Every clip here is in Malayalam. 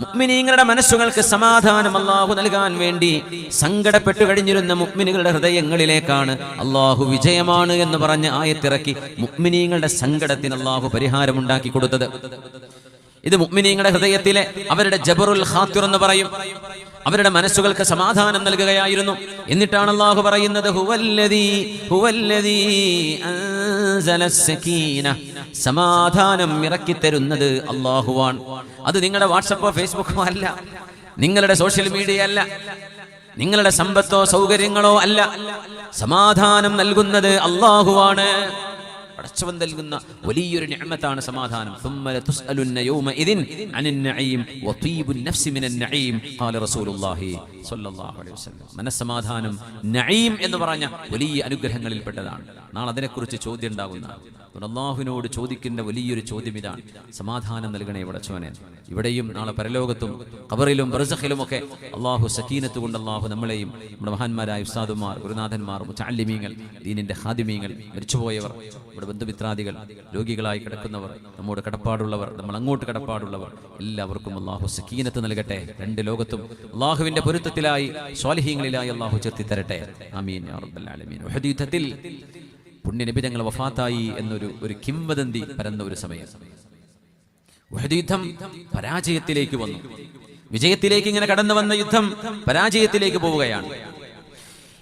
മുഗ്മിനീങ്ങളുടെ മനസ്സുകൾക്ക് സമാധാനം അള്ളാഹു നൽകാൻ വേണ്ടി സങ്കടപ്പെട്ടു കഴിഞ്ഞിരുന്ന മുഗ്മിനുകളുടെ ഹൃദയങ്ങളിലേക്കാണ് അള്ളാഹു വിജയമാണ് എന്ന് പറഞ്ഞ് ആയത്തിറക്കി മുഗ്മിനീങ്ങളുടെ സങ്കടത്തിന് അള്ളാഹു പരിഹാരമുണ്ടാക്കി കൊടുത്തത്. ഇത് മുഗ്മിനീങ്ങളുടെ ഹൃദയത്തിലെ അവരുടെ ജബറുൽ ഖാത്തിർ എന്ന് പറയും. അവരുടെ മനസ്സുകൾക്ക് സമാധാനം നൽകുകയായിരുന്നു. എന്നിട്ടാണ് അള്ളാഹു പറയുന്നത് അൻസല സകീന. സമാധാനം ഇറക്കിത്തരുന്നത് അള്ളാഹുവാണ് അത് നിങ്ങളുടെ വാട്സപ്പോ ഫേസ്ബുക്കോ അല്ല. നിങ്ങളുടെ സോഷ്യൽ മീഡിയ അല്ല. നിങ്ങളുടെ സമ്പത്തോ സൗകര്യങ്ങളോ അല്ല. സമാധാനം നൽകുന്നത് അള്ളാഹുവാണ് അടച്ചവൻ നൽകുന്ന വലിയൊരു ഞാമത്താണ് സമാധാനം. മനസ്സമാധാനം നഈം എന്ന് പറഞ്ഞ വലിയ അനുഗ്രഹങ്ങളിൽ പെട്ടതാണ് നാളെ അതിനെക്കുറിച്ച് ചോദ്യം ഉണ്ടാകുന്ന അള്ളാഹുവിനോട് ചോദിക്കുന്ന വലിയൊരു ചോദ്യം ഇതാണ്. സമാധാനം നൽകണേ വടച്ചവനെ ഇവിടെയും നാളെ പരലോകത്തും കബറിലും ബർസഖിലും ഒക്കെ അള്ളാഹു സക്കീനത്ത് കൊണ്ട് അള്ളാഹു നമ്മളെയും നമ്മുടെ മഹാന്മാരായ ഉസ്താദുമാർ ഗുരുനാഥന്മാർ മുച്ചാലിമീങ്ങൾ ദീനിന്റെ ഹാദിമീങ്ങൾ മരിച്ചുപോയവർ ഇവിടെ നമ്മുടെ ബന്ധുമിത്രാദികൾ രോഗികളായി കിടക്കുന്നവർ നമ്മോട് കടപ്പാടുള്ളവർ നമ്മൾ അങ്ങോട്ട് കടപ്പാടുള്ളവർ എല്ലാവർക്കും അള്ളാഹു സക്കീനത്ത് നൽകട്ടെ. രണ്ട് ലോകത്തും അള്ളാഹുവിന്റെ പൊരുത്തത്തിലായി സ്വാലിഹീങ്ങളിലായി അള്ളാഹു ചേർത്തി തരട്ടെ ആമീൻ യുദ്ധത്തിൽ പുണ്യനബി തങ്ങൾ വഫാത്തായി എന്നൊരു ഒരു കിംവദന്തി പരന്ന ഒരു സമയം. യുദ്ധം പരാജയത്തിലേക്ക് വന്നു. വിജയത്തിലേക്ക് ഇങ്ങനെ കടന്നു വന്ന യുദ്ധം പരാജയത്തിലേക്ക് പോവുകയാണ്.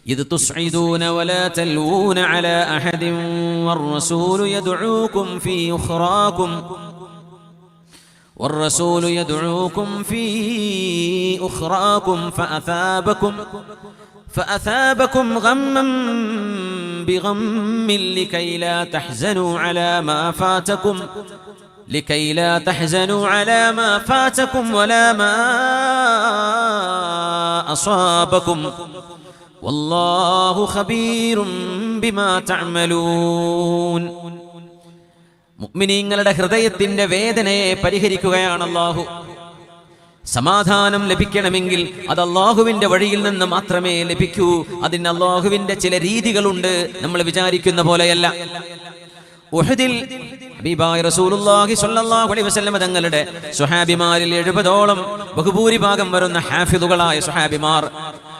إذ تصعدون ولا تلوون على أحد والرسول يدعوكم في أخراكم والرسول يدعوكم في أخراكم فأثابكم فأثابكم غما بغم لكي لا تحزنوا على ما فاتكم لكي لا تحزنوا على ما فاتكم ولا ما أصابكم മുഗ്മിനീങ്ങളുടെ ഹൃദയത്തിന്റെ വേദനയെ പരിഹരിക്കുകയാണ് അള്ളാഹു സമാധാനം ലഭിക്കണമെങ്കിൽ അത് അള്ളാഹുവിന്റെ വഴിയിൽ നിന്ന് മാത്രമേ ലഭിക്കൂ. അതിന് അള്ളാഹുവിന്റെ ചില രീതികളുണ്ട് നമ്മൾ വിചാരിക്കുന്ന പോലെയല്ല. ഉഹദിൽ തങ്ങളുടെ സുഹാബിമാരിൽ എഴുപതോളം ബഹുഭൂരിഭാഗം വരുന്ന ഹാഫിദുകളായ സുഹാബിമാർ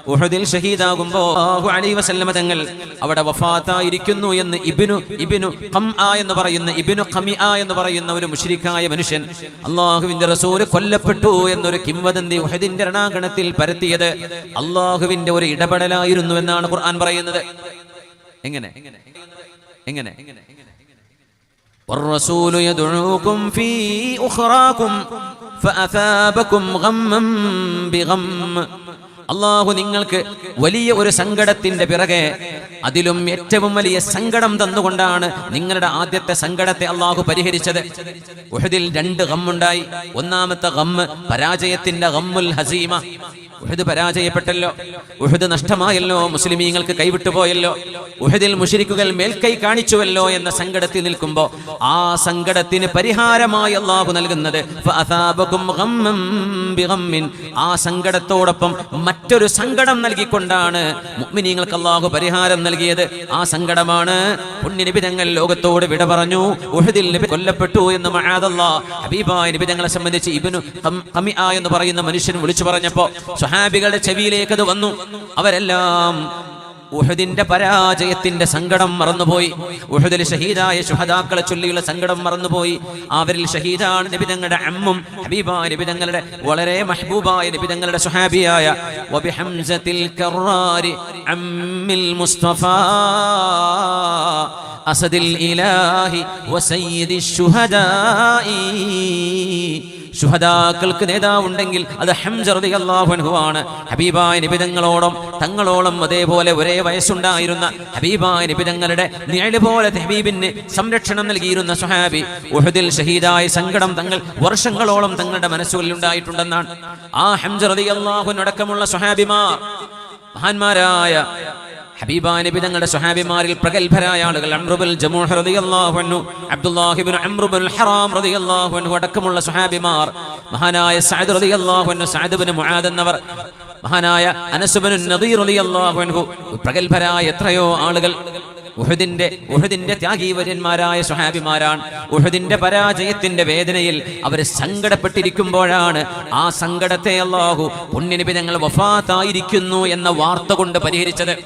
ഉഹദിൽ ഷഹീദാകുമ്പോൾ അല്ലാഹു അലൈഹി വസല്ലം തങ്ങൾ അവിടെ വഫാത്തായിരിക്കുന്നു എന്ന് ഇബ്നു ഇബ്നു ഖംആ എന്ന് പറയുന്ന ഇബ്നു ഖമിആ എന്ന് പറയുന്ന ഒരു മുശ്രിക്കായ മനുഷ്യൻ അള്ളാഹുവിന്റെ റസൂല് കൊല്ലപ്പെട്ടു എന്നൊരു കിംവദന്തി ഉഹദിന്റെ രണാങ്കണത്തിൽ പരത്തിയത് അള്ളാഹുവിന്റെ ഒരു ഇടപെടലായിരുന്നു എന്നാണ് ഖുർആൻ പറയുന്നത് എങ്ങനെ എങ്ങനെ والرسول يدعوكم في أخراكم فأثابكم غما بغم അള്ളാഹു നിങ്ങൾക്ക് വലിയ ഒരു സങ്കടത്തിന്റെ പിറകെ അതിലും ഏറ്റവും വലിയ സങ്കടം തന്നുകൊണ്ടാണ് നിങ്ങളുടെ ആദ്യത്തെ സങ്കടത്തെ അള്ളാഹു പരിഹരിച്ചത്. ഉഹദിൽ രണ്ട് ഗമ്മുണ്ടായി. ഒന്നാമത്തെ ഗമ്മ് പരാജയത്തിന്റെ ഗമ്മുൽ ഹസീമ. ഉഹദ് പരാജയപ്പെട്ടല്ലോ. ഉഹദ് നഷ്ടമായല്ലോ. മുസ്ലിമീങ്ങൾക്ക് കൈവിട്ടുപോയല്ലോ ഉഹദിൽ മുഷിരിക്കുകൾ മേൽക്കൈ കാണിച്ചുവല്ലോ എന്ന സങ്കടത്തിൽ നിൽക്കുമ്പോ ആ സങ്കടത്തിന് പരിഹാരമായി അള്ളാഹു നൽകുന്നത്. ആ സങ്കടത്തോടൊപ്പം മറ്റൊരു സങ്കടം നൽകിക്കൊണ്ടാണ് മുഅ്മിനീങ്ങൾക്ക് അള്ളാഹു പരിഹാരം നൽകിയത്. ആ സങ്കടമാണ് പുണ്യനിബിതങ്ങൾ ലോകത്തോട് വിട പറഞ്ഞു. ഉഹദിൽ നബി കൊല്ലപ്പെട്ടു എന്ന് മഴാദല്ലാ ഹബീബായ നിബിതങ്ങളെ സംബന്ധിച്ച് ഇബിനു എന്ന് പറയുന്ന മനുഷ്യൻ വിളിച്ചു പറഞ്ഞപ്പോ സ്വഹാബികളുടെ ചെവിയിലേക്ക് അത് വന്നു. അവരെല്ലാം ഉഹദിന്റെ പരാജയത്തിന്റെ സങ്കടം മറന്നുപോയി. ഉഹദിൽ ഷഹീദായ ശുഹദാക്കളെ ചൊല്ലിയുള്ള സങ്കടം മറന്നുപോയി. അവരിൽ ഷഹീദാണ് നിബിതങ്ങളുടെ അമ്മും ഹബീബായ നിബിതങ്ങളുടെ വളരെ മഹബൂബായ നിബിതങ്ങളുടെ സുഹാബിയായ. അസദിൽ ഇലാഹി വസയ്യിദി ശുഹദായി. ശുഹദാക്കൾക്ക് നേതാവുണ്ടെങ്കിൽ അത് ഹംസ റളിയല്ലാഹു അൻഹു ആണ് ഹബീബായ നിബിതങ്ങളോളം തങ്ങളോളം അതേപോലെ ഒരേ വയസ്സുണ്ടായിരുന്ന ഹബീബായ നിബിതങ്ങളുടെ നിഴൽ പോലെ ഹബീബിന് സംരക്ഷണം നൽകിയിരുന്ന സുഹാബി ഉഹദിൽ ഷഹീദായ സങ്കടം തങ്ങൾ വർഷങ്ങളോളം തങ്ങളുടെ മനസ്സുകളിൽ ഉണ്ടായിട്ടുണ്ടെന്നാണ്. ആ ഹംസ അള്ളാഹുനടക്കമുള്ള സുഹാബിമാർ മഹാന്മാരായ ഹബീബ നബി തങ്ങളുടെ സ്വഹാബിമാരിൽ പ്രഗത്ഭരായ ആളുകൾ അംറുബുൽ ജമൂഹ് റളിയല്ലാഹു അൻഹു അബ്ദുല്ലാഹിബ്നു അംറുബുൽ ഹറാം റളിയല്ലാഹു അൻഹു അടക്കമുള്ള സ്വഹാബിമാർ മഹാനായ സഅദ് റളിയല്ലാഹു അൻഹു സഅദ് ഇബ്നു മുആദ് എന്നവർ മഹാനായ അനസ് ഇബ്നു നദീർ റളിയല്ലാഹു അൻഹു പ്രഗത്ഭരായ എത്രയോ ആളുകൾ ഉഹദിന്റെ ഉഹദിന്റെ ത്യാഗീവര്യന്മാരായ സുഹാബിമാരാണ് ഉഹദിന്റെ പരാജയത്തിന്റെ വേദനയിൽ അവർ സങ്കടപ്പെട്ടിരിക്കുമ്പോഴാണ് ആ സങ്കടത്തെ അള്ളാഹു പുണ്യനിബി ഞങ്ങൾ വഫാത്തായിരിക്കുന്നു എന്ന വാർത്ത കൊണ്ട് പരിഹരിച്ചത്.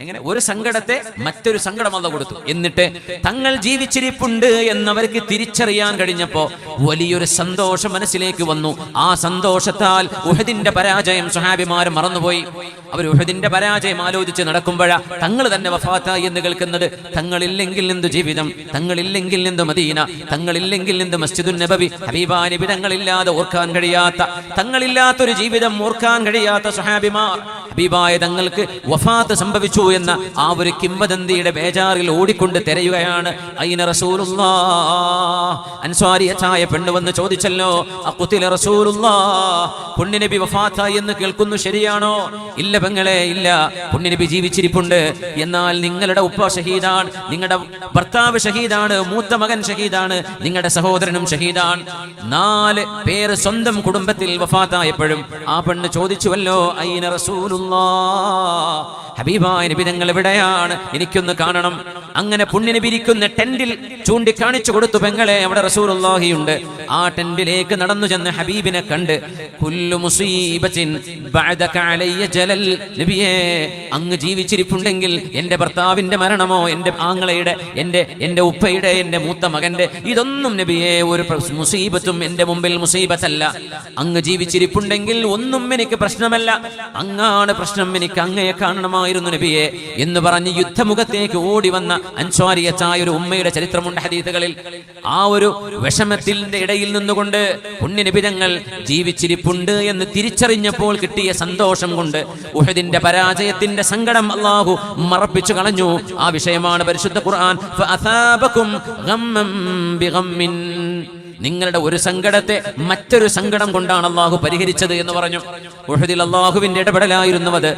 എങ്ങനെ? ഒരു സങ്കടത്തെ മറ്റൊരു സങ്കടം അല്ല കൊടുത്തു. എന്നിട്ട് തങ്ങൾ ജീവിച്ചിരിപ്പുണ്ട് എന്നവർക്ക് തിരിച്ചറിയാൻ കഴിഞ്ഞപ്പോ വലിയൊരു സന്തോഷം മനസ്സിലേക്ക് വന്നു. ആ സന്തോഷത്താൽ ഉഹദിന്റെ പരാജയം സുഹാബിമാർ മറന്നുപോയി. അവർ ഉഹദിന്റെ പരാജയം ആലോചിച്ച് നടക്കുമ്പോഴാ തങ്ങൾ തന്നെ വഫാത്തായി എന്ന് കേൾക്കുന്നത് തങ്ങളില്ലെങ്കിൽ എന്തു ജീവിതം? തങ്ങളില്ലെങ്കിൽ എന്തു മദീന? തങ്ങളില്ലെങ്കിൽ എന്ത് മസ്ജിദുൻ നബവി? ഹബീബാ നബി തങ്ങളില്ലാതെ ഓർക്കാൻ കഴിയാത്ത തങ്ങളില്ലാത്തൊരു ജീവിതം ഓർക്കാൻ കഴിയാത്ത സുഹാബിമാർ ഹബീബായ തങ്ങൾക്ക് വഫാത്ത് സംഭവിച്ചു എന്ന ആ ഒരു കിംവദന്തിയുടെ ബേജാറിൽ ഓടിക്കൊണ്ട് തിരയുകയാണ്. അയിന റസൂലുള്ളാ അൻസ്വാരിയച്ചായ പെണ്ണ് വന്ന് ചോദിച്ചല്ലോ അക്കുത്തിലെ റസൂലുള്ളാ പുണ്യനബി വഫാത്തായി എന്ന് കേൾക്കുന്നു ശരിയാണോ? ഇല്ല പെങ്ങളെ ഇല്ല. പുണ്യനബി ജീവിച്ചിരിപ്പുണ്ട്. എന്നാൽ നിങ്ങളുടെ ഉപ്പ ഷഹീദാണ്. നിങ്ങളുടെ ഭർത്താവ് ഷഹീദാണ്. മൂത്ത മകൻ ഷഹീദാണ്. നിങ്ങളുടെ സഹോദരനും ഷഹീദാണ്. നാല് പേര് സ്വന്തം കുടുംബത്തിൽ വഫാത്തായപ്പോഴും ആ പെണ്ണ് ചോദിച്ചുവല്ലോ അയിന റസൂലുള്ളാ ഹബീബായ നബി തങ്ങൾ എവിടെയാണ്? എനിക്കൊന്ന് കാണണം. അങ്ങനെ പുണ്യന് പിരിക്കുന്ന ടെന്റിൽ ചൂണ്ടിക്കാണിച്ചു കൊടുത്തു പെങ്ങളെ അവിടെ റസൂലുള്ളാഹിയുണ്ട്. ആ ടെന്റിലേക്ക് നടന്നു ചെന്ന് ഹബീബിനെ കണ്ട് ജലൽ. നബിയേ അങ്ങ് ജീവിച്ചിരിപ്പുണ്ടെങ്കിൽ എന്റെ ഭർത്താവിന്റെ മരണമോ എന്റെ ആങ്ങളയുടെ എന്റെ എന്റെ ഉപ്പയുടെ എന്റെ മൂത്ത മകന്റെ ഇതൊന്നും നബിയെ ഒരു മുസീബത്തും എന്റെ മുമ്പിൽ മുസീബത്തല്ല. അങ്ങ് ജീവിച്ചിരിപ്പുണ്ടെങ്കിൽ ഒന്നും എനിക്ക് പ്രശ്നമല്ല. അങ്ങാണ് പ്രശ്നം എനിക്ക് അങ്ങയെ കാണണമായിരുന്നു നബിയെ എന്ന് പറഞ്ഞ് യുദ്ധമുഖത്തേക്ക് ഓടി വന്ന അൻസ്വാരിയച്ചായ ഒരു ഉമ്മയുടെ ചരിത്രമുണ്ട് ഹദീസുകളിൽ. ആ ഒരു വിഷമത്തിന്റെ ഇടയിൽ നിന്നുകൊണ്ട് പുണ്യനിബിതങ്ങൾ ജീവിച്ചിരിപ്പുണ്ട് എന്ന് തിരിച്ചറിഞ്ഞപ്പോൾ കിട്ടിയ സന്തോഷം കൊണ്ട് ഉഹദിന്റെ പരാജയത്തിന്റെ സങ്കടം അള്ളാഹു മറപ്പിച്ചു കളഞ്ഞു. ആ വിഷയമാണ് പരിശുദ്ധ ഖുർആൻ. നിങ്ങളുടെ ഒരു സങ്കടത്തെ മറ്റൊരു സങ്കടം കൊണ്ടാണ് അള്ളാഹു പരിഹരിച്ചത് എന്ന് പറഞ്ഞു. ഉഹദിൽ അള്ളാഹുവിന്റെ ഇടപെടലായിരുന്നു അത്.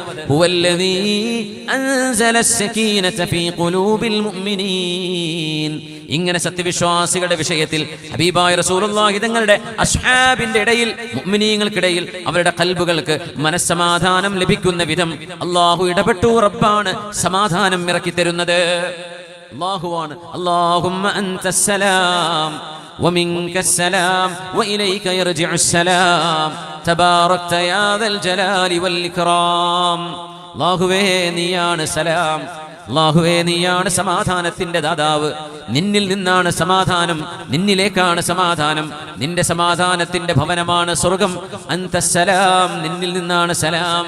ഇങ്ങനെ സത്യവിശ്വാസികളുടെ വിഷയത്തിൽ ഹബീബായ റസൂലുള്ളാഹി തങ്ങളുടെ അസ്ഹാബിന്റെ ഇടയിൽ മുഅ്മിനീങ്ങൾക്കിടയിൽ അവരുടെ കൽബുകൾക്ക് മനസ്സമാധാനം ലഭിക്കുന്ന വിധം അള്ളാഹു ഇടപെട്ടു റബ്ബാണ് സമാധാനം ഇറക്കി തരുന്നത് അള്ളാഹുവാണ് അള്ളാഹു അന്തസ്സലാം ومنك السلام وإليك يرجع السلام تباركت يا ذا الجلال والإكرام അള്ളാഹുവേ നീയാണ് സലാം അള്ളാഹുവേ നീയാണ് സമാധാനത്തിന്റെ ദാതാവ് നിന്നിൽ നിന്നാണ് സമാധാനം നിന്നിലേക്കാണ് സമാധാനം നിന്റെ സമാധാനത്തിന്റെ ഭവനമാണ് സ്വർഗം അന്തസ്സലാം നിന്നിൽ നിന്നാണ് സലാം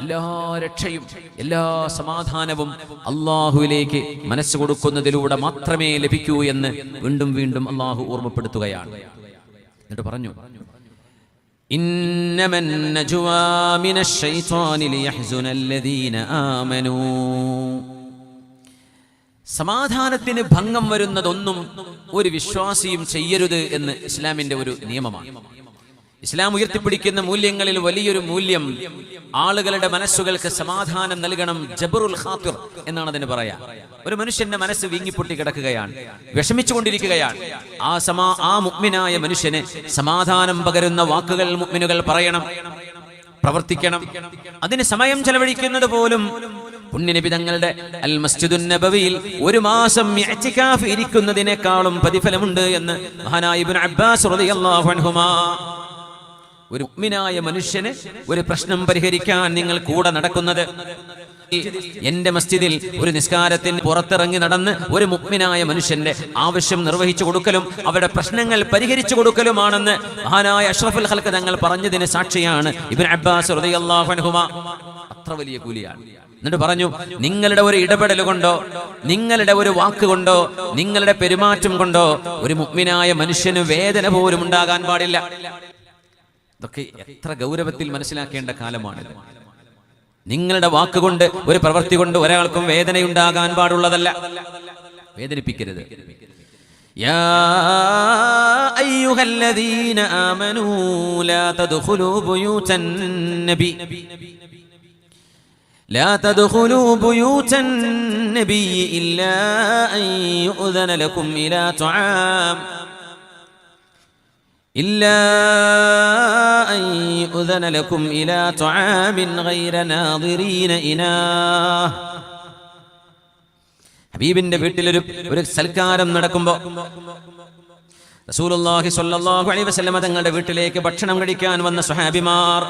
എല്ലാ രക്ഷയും എല്ലാ സമാധാനവും അള്ളാഹുവിലേക്ക് മനസ്സ് കൊടുക്കുന്നതിലൂടെ മാത്രമേ ലഭിക്കൂ എന്ന് വീണ്ടും വീണ്ടും അള്ളാഹു ഓർമ്മപ്പെടുത്തുകയാണ് എന്നിട്ട് പറഞ്ഞു إنما النجوى من الشيطان ليحزن الذين آمنوا സമാധാനത്തിന് ഭംഗം വരുന്നതൊന്നും ഒരു വിശ്വാസിയും ചെയ്യരുത് എന്ന് ഇസ്ലാമിന്റെ ഒരു നിയമമാണ് ഇസ്ലാം ഉയർത്തിപ്പിടിക്കുന്ന മൂല്യങ്ങളിൽ വലിയൊരു മൂല്യം ആളുകളുടെ മനസ്സുകൾക്ക് സമാധാനം നൽകണം ജബറുൽ ഖാത്തിർ എന്നാണ് അതിന് പറയാ. ഒരു മനുഷ്യന്റെ മനസ്സ് വീങ്ങിപ്പൊട്ടി കിടക്കുകയാണ് വിഷമിച്ചുകൊണ്ടിരിക്കുകയാണ്. ആ സമാ ആ മുഗ്മിനായ മനുഷ്യന് സമാധാനം പകരുന്ന വാക്കുകൾ മുഗ്മിനുകൾ പറയണം പ്രവർത്തിക്കണം. അതിന് സമയം ചെലവഴിക്കുന്നത് പോലും പുണ്യനബി തങ്ങളുടെ അൽ മസ്ജിദുൻ നബവിയിൽ ഒരു മാസം ഇരിക്കുന്നതിനേക്കാളും പ്രതിഫലമുണ്ട് എന്ന് മഹാനായ ഇബ്നു അബ്ബാസ് റളിയല്ലാഹു അൻഹുമാ ഒരു മുഅ്മിനായ മനുഷ്യന് ഒരു പ്രശ്നം പരിഹരിക്കാൻ നിങ്ങൾ കൂടെ നടക്കുന്നത്. എന്റെ മസ്ജിദിൽ ഒരു നിസ്കാരത്തിന് പുറത്തിറങ്ങി നടന്ന് ഒരു മുഗ്മിനായ മനുഷ്യന്റെ ആവശ്യം നിർവഹിച്ചു കൊടുക്കലും അവരുടെ പ്രശ്നങ്ങൾ പരിഹരിച്ചു കൊടുക്കലുമാണെന്ന് മഹാനായ അഷ്റഫുൽ ഹൽക്ക് തങ്ങൾ പറഞ്ഞതിന് സാക്ഷിയാണ് ഇബ്നു അബ്ബാസ് അത്ര വലിയ കൂലിയാണ്. എന്നിട്ട് പറഞ്ഞു നിങ്ങളുടെ ഒരു ഇടപെടൽ കൊണ്ടോ നിങ്ങളുടെ ഒരു വാക്ക് കൊണ്ടോ നിങ്ങളുടെ പെരുമാറ്റം കൊണ്ടോ ഒരു മുഗ്മിനായ മനുഷ്യന് വേദന പോലും ഉണ്ടാകാൻ പാടില്ല. ഇതൊക്കെ എത്ര ഗൗരവത്തിൽ മനസ്സിലാക്കേണ്ട കാലമാണിത് നിങ്ങളുടെ വാക്കുകൊണ്ട് ഒരു പ്രവൃത്തി കൊണ്ട് ഒരാൾക്കും വേദനയുണ്ടാകാൻ പാടുള്ളതല്ല വേദനിപ്പിക്കരുത് يا أيها الذين آمنوا لا تدخلوا بيوت النبي لا تدخلوا بيوت النبي إلا أن يؤذن لكم إلى طعام إلا أن يؤذن لكم إلى طعام غير ناظرين إناه ഹബീബിന്റെ വീട്ടിലൊരു ഒരു സൽക്കാരം നടക്കുമ്പോ റസൂലുള്ളാഹി സ്വല്ലല്ലാഹു അലൈഹി വസല്ലമ തങ്ങളുടെ വീട്ടിലേക്ക് ഭക്ഷണം കഴിക്കാൻ വന്ന സ്വഹാബിമാർ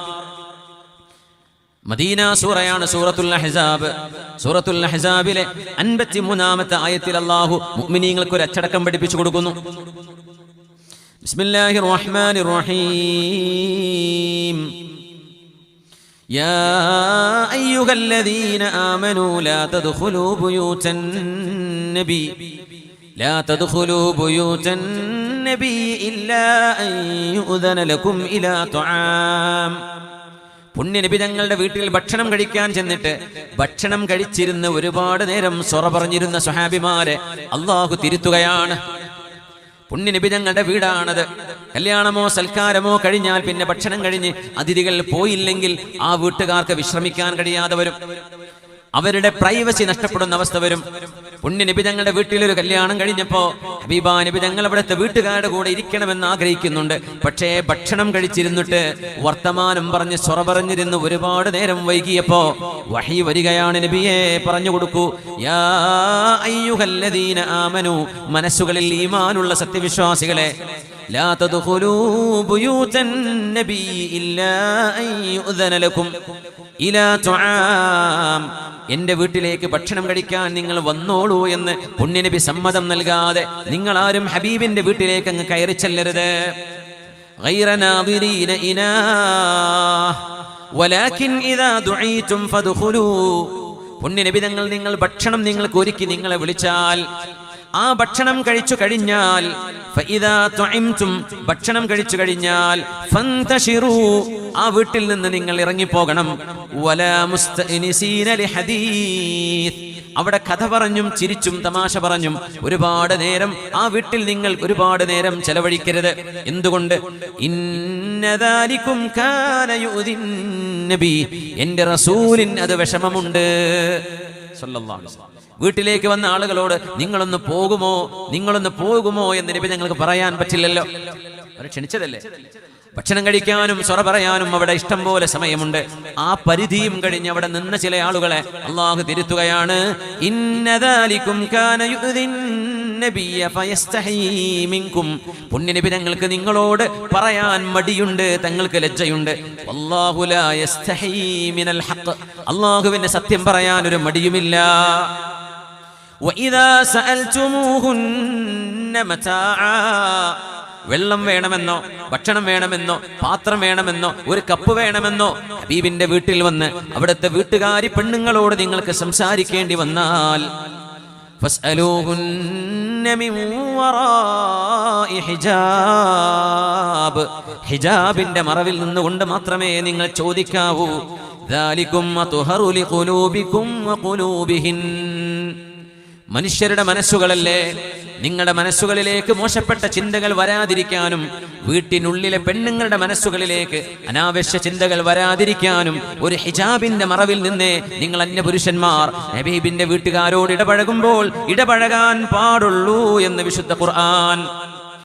മദീന സൂറയാണ് സൂറത്തുൽ അഹ്സാബ് സൂറത്തുൽ അഹ്സാബിലെ അൻപത്തിമൂന്നാമത്തെ ആയത്തിൽ അല്ലാഹു മുഅ്മിനീങ്ങൾക്ക് ഒരു അച്ചടക്കം പഠിപ്പിച്ചു കൊടുക്കുന്നു ബിസ്മില്ലാഹിർ റഹ്മാനിർ റഹീം يا أيها الذين آمنوا لا تدخلوا بيوت النبي لا تدخلوا بيوت النبي إلا أن يؤذن لكم إلى طعام പുണ്യനബി തങ്ങളുടെ വീട്ടിൽ ഭക്ഷണം കഴിക്കാൻ ചെന്നിട്ട് ഭക്ഷണം കഴിച്ചിരുന്ന് ഒരുപാട് നേരം സൊറ പറഞ്ഞിരുന്ന സ്വഹാബിമാരെ അള്ളാഹു തിരുത്തുകയാണ് പുണ്യനബി ഞങ്ങളുടെ വീടാണത്. കല്യാണമോ സൽക്കാരമോ കഴിഞ്ഞാൽ പിന്നെ ഭക്ഷണം കഴിഞ്ഞ് അതിഥികൾ പോയില്ലെങ്കിൽ ആ വീട്ടുകാർക്ക് വിശ്രമിക്കാൻ കഴിയാതെ വരും. അവരുടെ പ്രൈവസി നഷ്ടപ്പെടുന്ന അവസ്ഥ വരും പുണ്യ നബി തങ്ങളുടെ വീട്ടിലൊരു കല്യാണം കഴിഞ്ഞപ്പോ ഹബീബ നബി തങ്ങൾ അവിടുത്തെ വീട്ടുകാരുടെ കൂടെ ഇരിക്കണമെന്ന് ആഗ്രഹിക്കുന്നുണ്ട് പക്ഷേ ഭക്ഷണം കഴിച്ചിരുന്നിട്ട് വർത്തമാനം പറഞ്ഞ് സൊറ പറഞ്ഞിരുന്ന് ഒരുപാട് നേരം വൈകിയപ്പോ വഹി വരികയാണ് നബിയെ പറഞ്ഞു കൊടുക്കൂ യാ അയ്യുഹല്ലദീന ആമനു മനസ്സുകളിൽ ഈമാനുള്ള സത്യവിശ്വാസികളെ لا تدخلوا بيوت النبي إلا أن يؤذن لكم ഇലാ തുആം. എന്റെ വീട്ടിലേക്ക് ഭക്ഷണം കഴിക്കാൻ നിങ്ങൾ വന്നോളൂ എന്ന് പുണ്യനബി സമ്മതം നൽകാതെ നിങ്ങൾ ആരും ഹബീബിന്റെ വീട്ടിലേക്ക് അങ്ങ് കയറി ചെല്ലരുത്. പുണ്യനബി തങ്ങൾ നിങ്ങൾ ഭക്ഷണം നിങ്ങൾക്ക് ഒരുക്കി നിങ്ങളെ വിളിച്ചാൽ ആ ഭക്ഷണം കഴിച്ചു കഴിഞ്ഞാൽ ഭക്ഷണം കഴിച്ചു കഴിഞ്ഞാൽ ആ വീട്ടിൽ നിന്ന് നിങ്ങൾ ഇറങ്ങിപ്പോകണം. അവിടെ കഥ പറഞ്ഞും ചിരിച്ചും തമാശ പറഞ്ഞും ഒരുപാട് നേരം ആ വീട്ടിൽ നിങ്ങൾ ഒരുപാട് നേരം ചെലവഴിക്കരുത്. എന്തുകൊണ്ട്? ഇന്നതാലിക്കും എന്റെ റസൂലിൻ അത് വിഷമമുണ്ട്. സല്ലല്ലാഹു അലൈഹി വസല്ലം. വീട്ടിലേക്ക് വന്ന ആളുകളോട് നിങ്ങളൊന്ന് പോകുമോ? നിങ്ങളൊന്ന് പോകുമോ? എന്ന് നബി ഞങ്ങൾക്ക് പറയാൻ പറ്റില്ലല്ലോ. അവരെ ക്ഷണിച്ചതല്ലേ? ഭക്ഷണം കഴിക്കാനും സ്വറ പറയാനും അവിടെ ഇഷ്ടം പോലെ സമയമുണ്ട്. ആ പരിധിയും കഴിഞ്ഞ് അവിടെ നിന്ന ചില ആളുകളെ അള്ളാഹു തിരുത്തുകയാണ്. പുണ്യനബി തങ്ങൾക്ക് നിങ്ങളോട് പറയാൻ മടിയുണ്ട് തങ്ങൾക്ക് ലജ്ജയുണ്ട്. അള്ളാഹുലായ. അള്ളാഹുവിന്റെ സത്യം പറയാൻ ഒരു മടിയുമില്ല. وإذا سألتموهن متاعا വെള്ളം വേണമെന്നോ ഭക്ഷണം വേണമെന്നോ പാത്രം വേണമെന്നോ ഒരു കപ്പ് വേണമെന്നോ ഹബീബിന്റെ വീട്ടിൽ വന്ന് അവിടുത്തെ വീട്ടുകാരി പെണ്ണുങ്ങളോട് നിങ്ങൾക്ക് സംസാരിക്കേണ്ടി വന്നാൽ فاسألوهن من وراء حجاب ഹിജാബിന്റെ മറവിൽ നിന്നുകൊണ്ട് മാത്രമേ നിങ്ങൾ ചോദിക്കാവൂ മനുഷ്യരുടെ മനസ്സുകളല്ലേ? നിങ്ങളുടെ മനസ്സുകളിലേക്ക് മോശപ്പെട്ട ചിന്തകൾ വരാതിരിക്കാനും വീട്ടിനുള്ളിലെ പെണ്ണുങ്ങളുടെ മനസ്സുകളിലേക്ക് അനാവശ്യ ചിന്തകൾ വരാതിരിക്കാനും ഒരു ഹിജാബിന്റെ മറവിൽ നിന്നേ നിങ്ങൾ അന്യപുരുഷന്മാർ ഹബീബിന്റെ വീട്ടുകാരോട് ഇടപഴകുമ്പോൾ ഇടപഴകാൻ പാടുള്ളൂ എന്ന് വിശുദ്ധ ഖുർആൻ